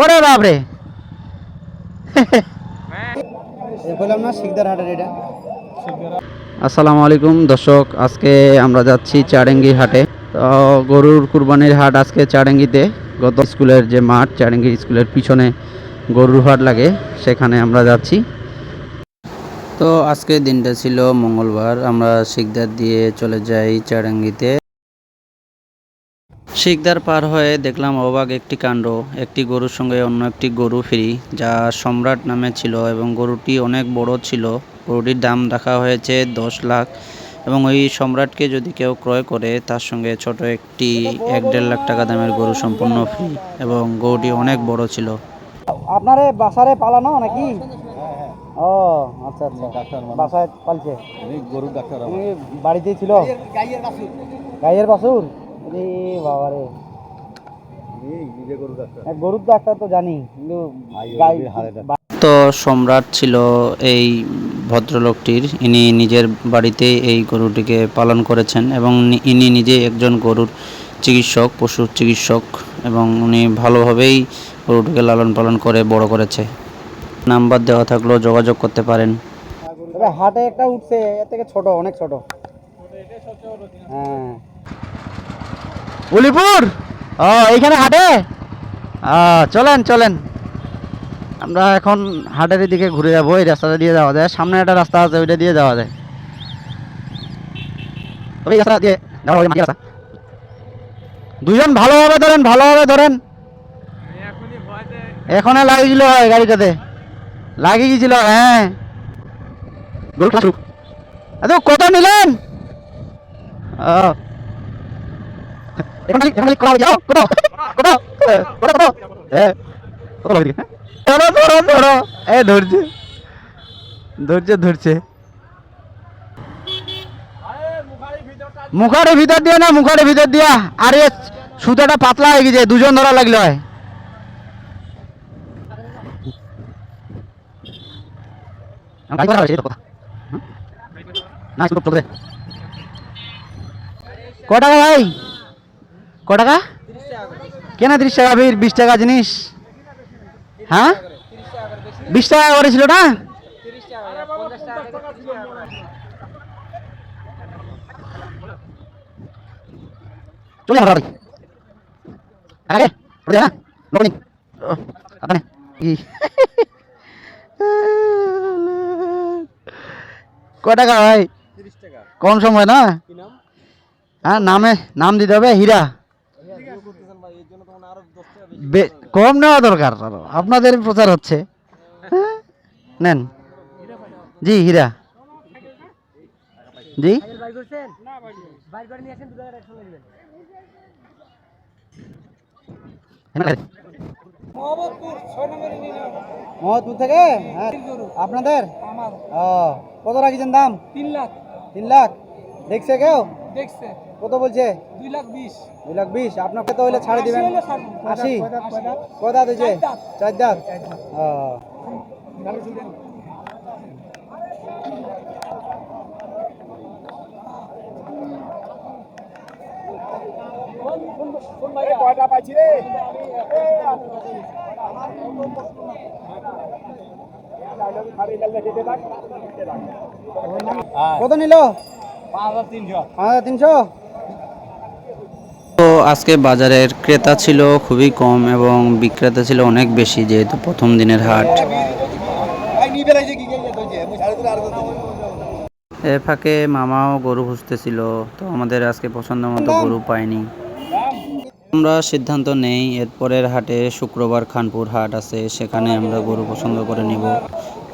ওরে বাপরে। বললাম না শিকদার হাটের এটা। আসসালামু আলাইকুম দর্শক আজকে আমরা যাচ্ছি চারেঙ্গি হাটে। তো গরুর কুরবানির হাট আজকে চারেঙ্গিতে গত স্কুলের যে মাঠ চারেঙ্গি স্কুলের পিছনে গরুর হাট লাগে সেখানে আমরা যাচ্ছি। তো আজকে দিনটা ছিল মঙ্গলবার আমরা শিকদার দিয়ে চলে যাই চারেঙ্গিতে শিকদার পার হয়ে দেখলাম অবাক একটি কাণ্ড। একটি গরুর সঙ্গে অন্য একটি গরু ফ্রি যা সম্রাট নামে ছিল এবং গরুটি অনেক বড় ছিল। গরুটির দাম রাখা হয়েছে দশ লাখ এবং ওই সম্রাটকে যদি কেউ ক্রয় করে তার সঙ্গে ছোট একটি এক দেড় লাখ টাকা দামের গরু সম্পূর্ণ ফ্রি এবং গরুটি অনেক বড় ছিল। আপনারে বাসারে পালানো নাকি? ও আচ্ছা আচ্ছা। বাসায় পালছে? গরুর ডাক্তার বাড়িতেই ছিল? গাইয়ের বাসুর রে বাবা রে। গরুর ডাক্তার। এক গরুর ডাক্তার তো জানি কিন্তু তো সম্রাট ছিল এই ভদ্রলোকটির। ইনি নিজের বাড়িতে এই গরুটিকে পালন করেছেন এবং ইনি নিজে একজন গরুর চিকিৎসক পশুর চিকিৎসক এবং উনি ভালোভাবেই গরুটিকে লালন পালন করে বড় করেছে। নাম্বার দেওয়া থাকলেও যোগাযোগ করতে পারেন। হাটে একটা উঠছে এর থেকে ছোট অনেক ছোট। হ্যাঁ। উলিপুর? ও এইখানে হাটে? চলেন চলেন। আমরা এখন হাটের দিকে ঘুরে যাব এই রাস্তাটা দিয়ে যাওয়া যায়। সামনে একটা রাস্তা আছে ওইটা দিয়ে যাওয়া যায়। তবে এই রাস্তা দিয়ে যাওয়া হবে রাস্তা। দুজন ভালোভাবে ধরেন ভালোভাবে ধরেন। এখনে লাগিয়েছিল হয় গাড়িটাতে। লাগিয়ে গেছিল হ্যাঁ কত নিলেন? ও এ ধরছে মুখারের ভিতর দিয়ে না মুখারের ভিতর দিয়া। আরে, সুতাটা পাতলা হয়ে গেছে, দুজন ধরা লাগল হয়। গাড়ি করা হয়েছে এই তো কথা হুম? না শুধু চলবে ক টাকা ভাই? ক টাকা কেন তিরিশ টাকা? ফির বিশ টাকা জিনিস। হ্যাঁ? বিশ টাকা করেছিল না? চলে যাব আগে লোক কি ক টাকা ভাই? কম সময় না? হ্যাঁ নামে নাম দিতে হবে হীরা। কম নেওয়া দরকার। আরও। আপনাদের প্রচার হচ্ছে। হ্যাঁ? নেন। জি হীরা। জি? থেকে? হ্যাঁ। আপনাদের? ও কত রাখিছেন দাম? তিন লাখ। তিন লাখ? দেখছে কেউ? দেখছে। কত বলছে? দুই লাখ বিশ। দুই লাখ বিশ। আপনাকে তো হইলে ছাড়ে দিবেন। আশি? দাঁত হয়েছে চার দাঁত। কয়টা পাইছি রে? কত নিল? পাঁচ হাজার তিনশো। পাঁচ হাজার তিনশো? তো আজকে বাজারের ক্রেতা ছিল খুবই কম এবং বিক্রেতা ছিল অনেক বেশি, যেহেতু প্রথম দিনের হাট। এ ফাঁকে মামাও গরু খুঁজতেছিল, তো আমাদের আজকে পছন্দ মতো গরু পাইনি আমরা সিদ্ধান্ত নেই, এরপরের হাটে শুক্রবার খানপুর হাট আছে, সেখানে আমরা গরু পছন্দ করে নিব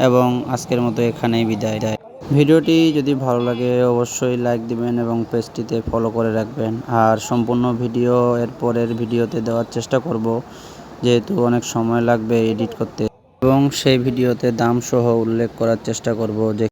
এবং আজকের মতো এখানেই বিদায়। দেয় ভিডিওটি যদি ভালো লাগে অবশ্যই লাইক দিবেন এবং পেজটিতে ফলো করে রাখবেন। আর সম্পূর্ণ ভিডিও এর পরের ভিডিওতে দেওয়ার চেষ্টা করব, যেহেতু অনেক সময় লাগবে এডিট করতে। এবং সেই ভিডিওতে দাম সহ উল্লেখ করার চেষ্টা করব, যে